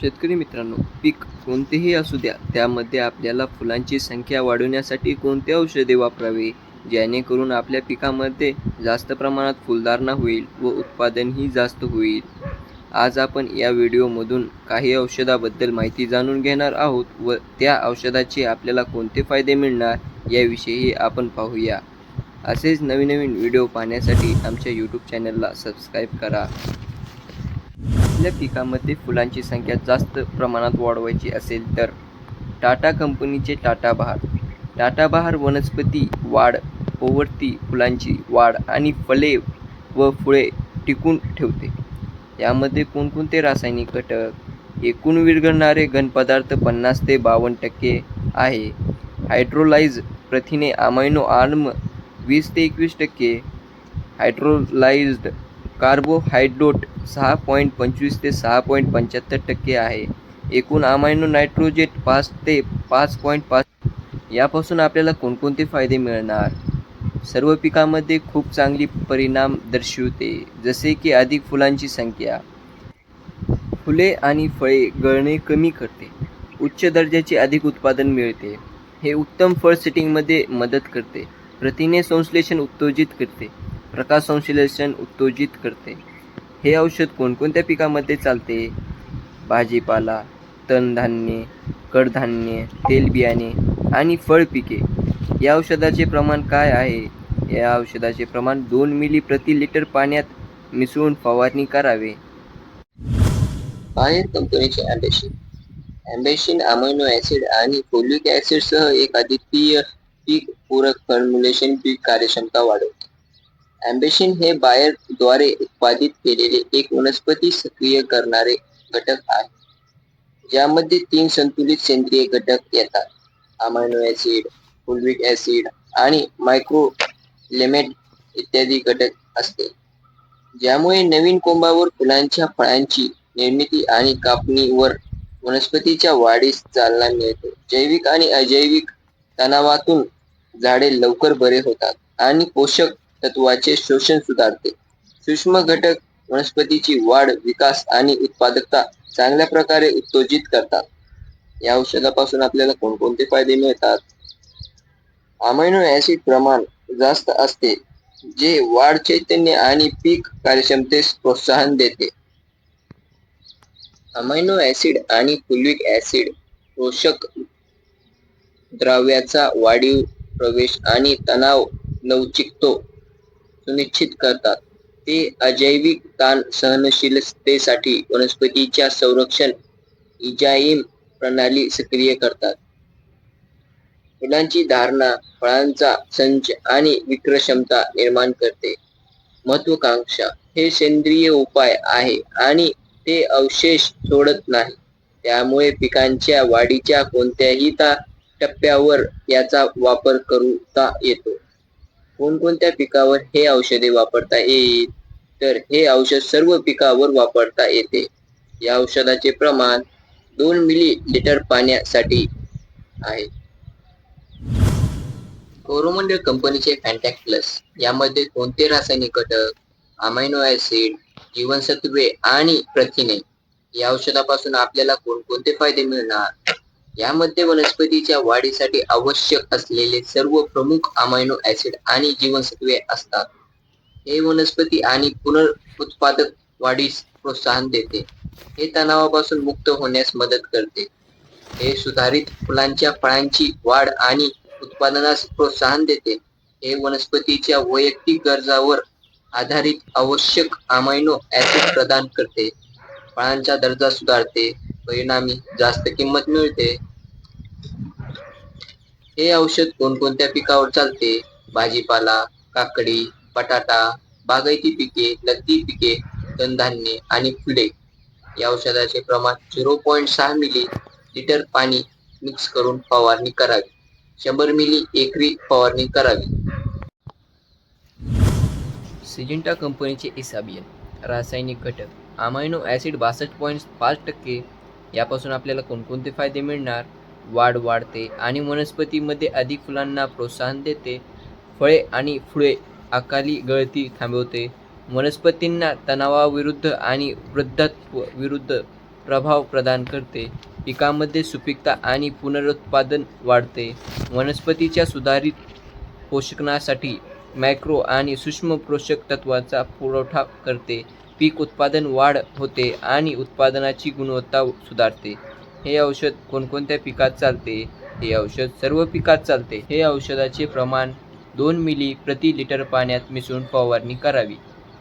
शेतकरी मित्रांनो पीक कोणतेही असू द्या त्यामध्ये आपल्याला फुलांची संख्या वाढवण्यासाठी कोणते औषधे वापरावे? जेणेकरून आपल्या पिकामध्ये जास्त प्रमाणात फुलधारणा होईल व उत्पादनही जास्त होईल. आज आपण या व्हिडिओमधून काही औषधाबद्दल माहिती जाणून घेणार आहोत व त्या औषधाचे आपल्याला कोणते फायदे मिळणार याविषयी आपण पाहूया. असेच नवीन नवीन व्हिडिओ पाहण्यासाठी आमच्या यूट्यूब चॅनलला सबस्क्राईब करा. आपल्या पिकामध्ये फुलांची संख्या जास्त प्रमाणात वाढवायची असेल तर टाटा कंपनीचे टाटा बहार. टाटा बहार वनस्पती वाढ ओवरती फुलांची वाढ आणि फळे व फुले टिकून ठेवते. यामध्ये कोणकोणते रासायनिक घटक एकूण विरघळणारे घनपदार्थ पन्नास ते बावन्न टक्के आहे. हायड्रोलाइज प्रथिने अमायनो आर्म वीस ते एकवीस टक्के. हायड्रोलाइज्ड कार्बोहायड्रोट सहा पॉईंट पंचवीस ते सहा पॉईंट पंच्याहत्तर टक्के आहे. एकूण अमायनो नायट्रोजेट पाच ते पाच पॉईंट पाच यापासून आपल्याला कोणकोणते फायदे मिळणार? सर्व पिकामध्ये खूप चांगली परिणाम दर्शवते जसे की अधिक फुलांची संख्या. फुले आणि फळे गळणे कमी करते उच्च दर्जाचे अधिक उत्पादन मिळते. हे उत्तम फळ सेटिंगमध्ये मदत करते प्रथिने संश्लेषण उत्तेजित करते प्रकाश संश्लेषण उत्तेजित करते. हे औषध कोणकोणत्या पिकामध्ये चालते? भाजीपाला तणधान्ये कडधान्ये तेलबियाणे आणि फळ पिके. या औषधाचे प्रमाण काय आहे? या औषधाचे प्रमाण दोन मिली प्रति लिटर पाण्यात मिसळून फवारणी करावे. बायर कंपनीचे अँबेशिन अँबेशिन अमिनो ऍसिड आणि फोलिक ऍसिडसह एक अद्वितीय पीक पूरक फॉर्म्युलेशन पीक कार्यक्षमता वाढवते. अँबेशिन हे बायरद्वारे उत्पादित केलेले एक वनस्पती सक्रिय करणारे घटक आहे. ज्यामध्ये तीन संतुलित सेंद्रिय घटक येतात. अमायनो ऍसिड फुलविक ऍसिड आणि मायक्रो लेमेट इत्यादी घटक असते. ज्यामुळे नवीन कोंबावर फुलांच्या फळांची निर्मिती आणि कापणीवर वनस्पतीच्या वाढीस चालना मिळते. जैविक आणि अजैविक तणावातून झाडे लवकर बरे होतात आणि पोषक तत्वाचे शोषण सुधारते. सूक्ष्म घटक वनस्पतीची वाढ विकास आणि उत्पादकता चांगल्या प्रकारे उत्तेजित करतात. या औषधापासून आपल्याला कोणकोणते फायदे मिळतात? अमायनो ऍसिड प्रमाण जास्त असते जे वाढ चैतन्य आणि पीक कार्यक्षमतेस प्रोत्साहन देते. अमायनो ऍसिड आणि फुल्विक ऍसिड पोषक द्रव्याचा वाढीव प्रवेश आणि तणाव लवचिकतो. सुनिश्चित करतात. ते अजैविक ताण सहनशीलतेसाठी वनस्पतीच्या संरक्षण इजाईम प्रणाली सक्रिय करतात. फुलांची धारणा फळांचा संच आणि विक्रक्षमता निर्माण करते. महत्वाकांक्षा हे सेंद्रिय उपाय आहे आणि ते अवशेष सोडत नाही. त्यामुळे पिकांच्या वाढीच्या कोणत्याही त्या टप्प्यावर याचा वापर करता येतो. कोणकोणत्या पिकावर हे औषधे वापरता येईल? तर हे औषध सर्व पिकावर वापरता येते. या औषधाचे प्रमाण दोन मिली लिटर पाण्यासाठी आहे. कोरोमंडल कंपनीचे फॅन्टॅक प्लस यामध्ये कोणते रासायनिक घटक अमायनो ऍसिड जीवनसत्वे आणि प्रथिने या औषधापासून आपल्याला कोणकोणते फायदे मिळणार? यामध्ये वनस्पतीच्या वाढीसाठी आवश्यक असलेले सर्व प्रमुख अमायनो ऍसिड आणि जीवनसत्वे असतात. हे वनस्पती आणि पुनरुत्पादक वाढीस प्रोत्साहन देते. हे तणावापासून मुक्त होण्यास मदत करते. हे सुधारित फुलांच्या फळांची वाढ आणि उत्पादनास प्रोत्साहन देते. हे वनस्पतीच्या वैयक्तिक गरजावर आधारित आवश्यक अमायनो ऍसिड प्रदान करते. फळांचा दर्जा सुधारते. परिणामी जास्त किंमत मिळते. हे औषध कोणकोणत्या पिकावर चालते? भाजीपाला काकडी बटाटा बागायती पिके नगदी पिके तणधान्ये आणि फुले. या औषधाचे प्रमाण झिरो पॉईंट सहा मिली लिटर पाणी मिक्स करून फवारणी करावी. शंभर मिली एकरी फवारणी करावी. सिजिंटा कंपनीचे इसाबियन रासायनिक घटक अमायनो ॲसिड बासष्ट पॉईंट पाच टक्के यापासून आपल्याला कोणकोणते फायदे मिळणार? वाढ वाढते आणि वनस्पतीमध्ये अधिक फुलांना प्रोत्साहन देते. फळे आणि फुले अकाली गळती थांबवते. वनस्पतींना तणावाविरुद्ध आणि वृद्धत्व विरुद्ध प्रभाव प्रदान करते. पिकामध्ये सुपीकता आणि पुनरुत्पादन वाढते. वनस्पतीच्या सुधारित पोषणासाठी मॅक्रो आणि सूक्ष्म पोषक तत्वाचा पुरवठा करते. पीक उत्पादन वाढ होते आणि उत्पादनाची गुणवत्ता सुधारते. हे औषध कोणकोणत्या पिकात चालते? हे औषध सर्व पिकात चालते. हे औषधाचे प्रमाण दोन मिली प्रति लिटर पाण्यात मिसळून फवारणी करावी.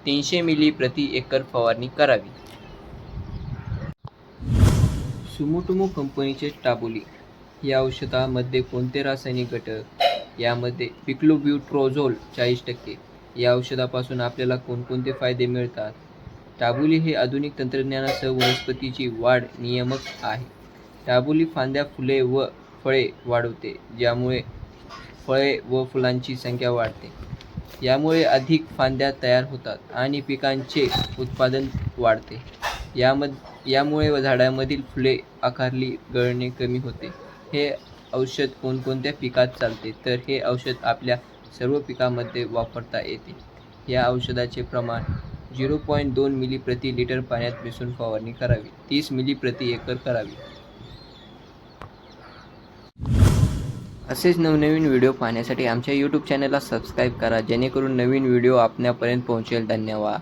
तीनशे मिली प्रति एकर फवारणी करावी. सुमोटोमो कंपनीचे टाबोली. या औषधामध्ये कोणते रासायनिक घटक? यामध्ये पिक्लोब्युट्रोझोल चाळीस टक्के. या औषधापासून आपल्याला कोणकोणते फायदे मिळतात? टाबुली हे आधुनिक तंत्रज्ञानासह वनस्पतीची वाढ नियामक आहे. टाबुली फांद्या फुले व फळे वाढवते ज्यामुळे फळे व फुलांची संख्या वाढते. यामुळे अधिक फांद्या तयार होतात आणि पिकांचे उत्पादन वाढते. यामध यामुळे झाडामधील फुले आकारली गळणे कमी होते. हे औषध कोणकोणत्या पिकात चालते? तर हे औषध आपल्या सर्व पिकामध्ये वापरता येते. या औषधाचे प्रमाण झिरो पॉईंट दोन मिली प्रति लिटर पाण्यात मिसळून फवारणी करावी. तीस मिली प्रति एकर करावी. असेच नवनवीन व्हिडिओ पाहण्यासाठी आमच्या यूट्यूब चॅनलला सबस्क्राईब करा जेणेकरून नवीन व्हिडिओ आपल्यापर्यंत पोहोचेल. धन्यवाद.